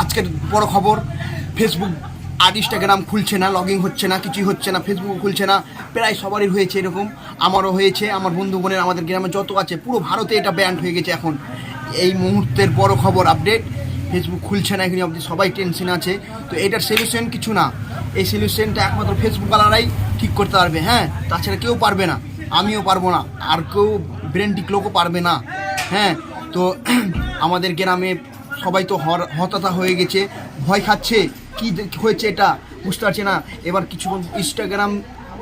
আজকের বড় খবর ফেসবুক আর ইনস্টাগ্রাম খুলছে না লগইন হচ্ছে না, কিছুই হচ্ছে না ফেসবুক খুলছে না, প্রায় সবারই হয়েছে এরকম, আমারও হয়েছে, আমার বন্ধু বোনের, আমাদের গ্রামে যত আছে, পুরো ভারতে এটা ব্যান্ড হয়ে গেছে এখন। এই মুহূর্তের বড় খবর আপডেট ফেসবুক খুলছে না এখানে অবধি, সবাই টেনশন আছে, তো এটার সলিউশন কিছু না। এই সলিউশনটা একমাত্র ফেসবুকওয়ালারাই ঠিক করতে পারবে হ্যাঁ? তাছাড়া কেউ পারবে না, আমিও পারব না, আর কেউ ব্রেনটিক লোকও পারবে না হ্যাঁ? তো আমাদের গ্রামে সবাই তো হতাশা হয়ে গেছে, ভয় খাচ্ছে, কি হয়েছে এটা বুঝতে পারছে না। এবার কিছু ইনস্টাগ্রাম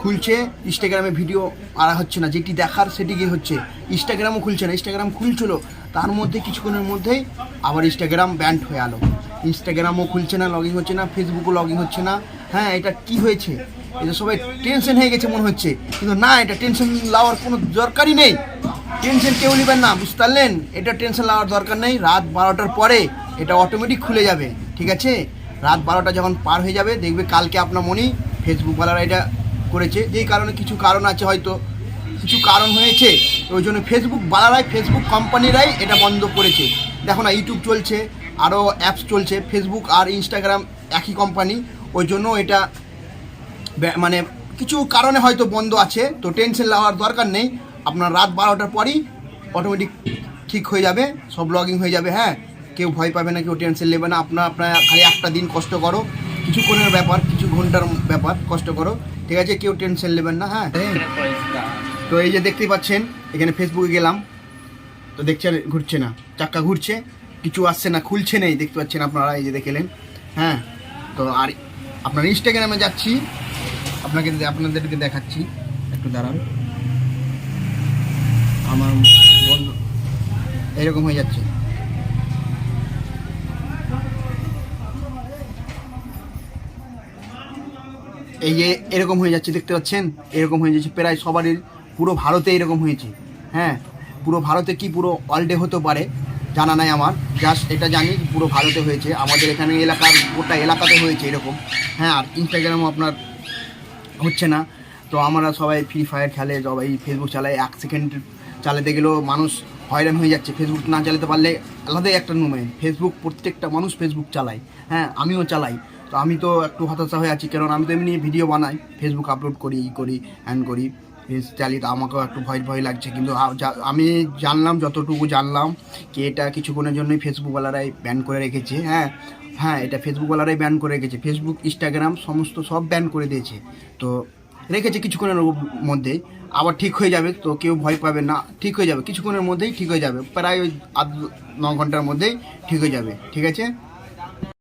খুলছে ইনস্টাগ্রামে ভিডিও আর হচ্ছে না, যেটি দেখার সেটিকে হচ্ছে। ইনস্টাগ্রামও খুলছে না ইনস্টাগ্রাম খুলছিল, তার মধ্যে কিছুক্ষণের মধ্যেই আবার ইনস্টাগ্রাম ব্যান্ড হয়ে আলো ইনস্টাগ্রামও খুলছে না লগ ইন হচ্ছে না ফেসবুকও লগ ইন হচ্ছে না। হ্যাঁ এটা কি হয়েছে? এটা সবাই টেনশন হয়ে গেছে মনে হচ্ছে। কিন্তু না, এটা টেনশন লাওয়ার কোনো দরকারই নেই। টেনশন কেউ নেবেন না, বুঝতে পারলেন? এটা টেনশন নেওয়ার দরকার নেই। রাত বারোটার পরে এটা অটোমেটিক খুলে যাবে, ঠিক আছে? রাত বারোটা যখন পার হয়ে যাবে, দেখবে কালকে আপনার মনি ফেসবুকওয়ালারা এটা করেছে। যেই কারণে কিছু কারণ আছে হয়তো, কিছু কারণ হয়েছে, ওই জন্য ফেসবুক বালারাই, ফেসবুক কোম্পানিরাই এটা বন্ধ করেছে। দেখো না ইউটিউব চলছে আরও অ্যাপস চলছে ফেসবুক আর ইনস্টাগ্রাম একই কোম্পানি ওই জন্য এটা মানে কিছু কারণে হয়তো বন্ধ আছে, তো টেনশন নেওয়ার দরকার নেই। আপনার রাত বারোটার পরই অটোমেটিক ঠিক হয়ে যাবে, সব লগিং হয়ে যাবে হ্যাঁ? কেউ ভয় পাবে না, কেউ টেনশন নেবে না, আপনার আপনার খালি একটা দিন কষ্ট করো, কিছুক্ষণের ব্যাপার, কিছু ঘণ্টার ব্যাপার, কষ্ট করো, ঠিক আছে? কেউ টেনশন নেবেন না হ্যাঁ? তো এই যে দেখতেই পাচ্ছেন, এখানে ফেসবুকে গেলাম, তো দেখছেন ঘুরছে না, চাক্কা ঘুরছে, কিছু আসছে না, খুলছে নেই দেখতে পাচ্ছেন আপনারা, এই যে দেখেলেন হ্যাঁ? তো আর আপনার ইনস্টাগ্রামে যাচ্ছি, আপনাকে, আপনাদেরকে দেখাচ্ছি, একটু দাঁড়ান আমার বন্ধু এরকম হয়ে যাচ্ছে। এই যে এরকম হয়ে যাচ্ছে, দেখতে পাচ্ছেন? এরকম হয়ে যাচ্ছে। প্রায় সবারই পুরো ভারতে এরকম হয়েছে। হ্যাঁ পুরো ভারতে কি পুরো অল ডে হতে পারে জানা নাই আমার। জাস্ট এটা জানি পুরো ভারতে হয়েছে। আমাদের এখানে এলাকার গোটা এলাকাতে হয়েছে এরকম। হ্যাঁ আর ইনস্টাগ্রামও আপনার হচ্ছে না। তো আমরা সবাই ফ্রি ফায়ার খেলে, সবাই ফেসবুক চালায়। এক সেকেন্ড চালাতে গেলেও মানুষ হয়রান হয়ে যাচ্ছে ফেসবুক না চালাতে পারলে আলাদাই একটা নুমে। ফেসবুক প্রত্যেকটা মানুষ ফেসবুক চালায়। হ্যাঁ আমিও চালাই। তো আমি তো একটু হতাশা হয়ে আছি, কারণ আমি তো এমনি ভিডিও বানাই। ফেসবুক আপলোড করি, ই করি হ্যান করি। ফেস চালি, তো আমাকেও একটু ভয় ভয় লাগছে। কিন্তু আমি জানলাম, যতটুকু জানলাম, কি এটা কিছুক্ষণের জন্যই ফেসবুকওয়ালারাই ব্যান করে রেখেছে হ্যাঁ। হ্যাঁ এটা ফেসবুকওয়ালারাই ব্যান করে রেখেছে। ফেসবুক ইনস্টাগ্রাম সমস্ত সব ব্যান করে দিয়েছে। তো রেখেছে কিছুক্ষণের মধ্যে আবার ঠিক হয়ে যাবে, তো কেউ ভয় পাবে না। ঠিক হয়ে যাবে, কিছুক্ষণের মধ্যেই ঠিক হয়ে যাবে। প্রায় ওই আধ ন ঘণ্টার মধ্যেই ঠিক হয়ে যাবে। ঠিক আছে?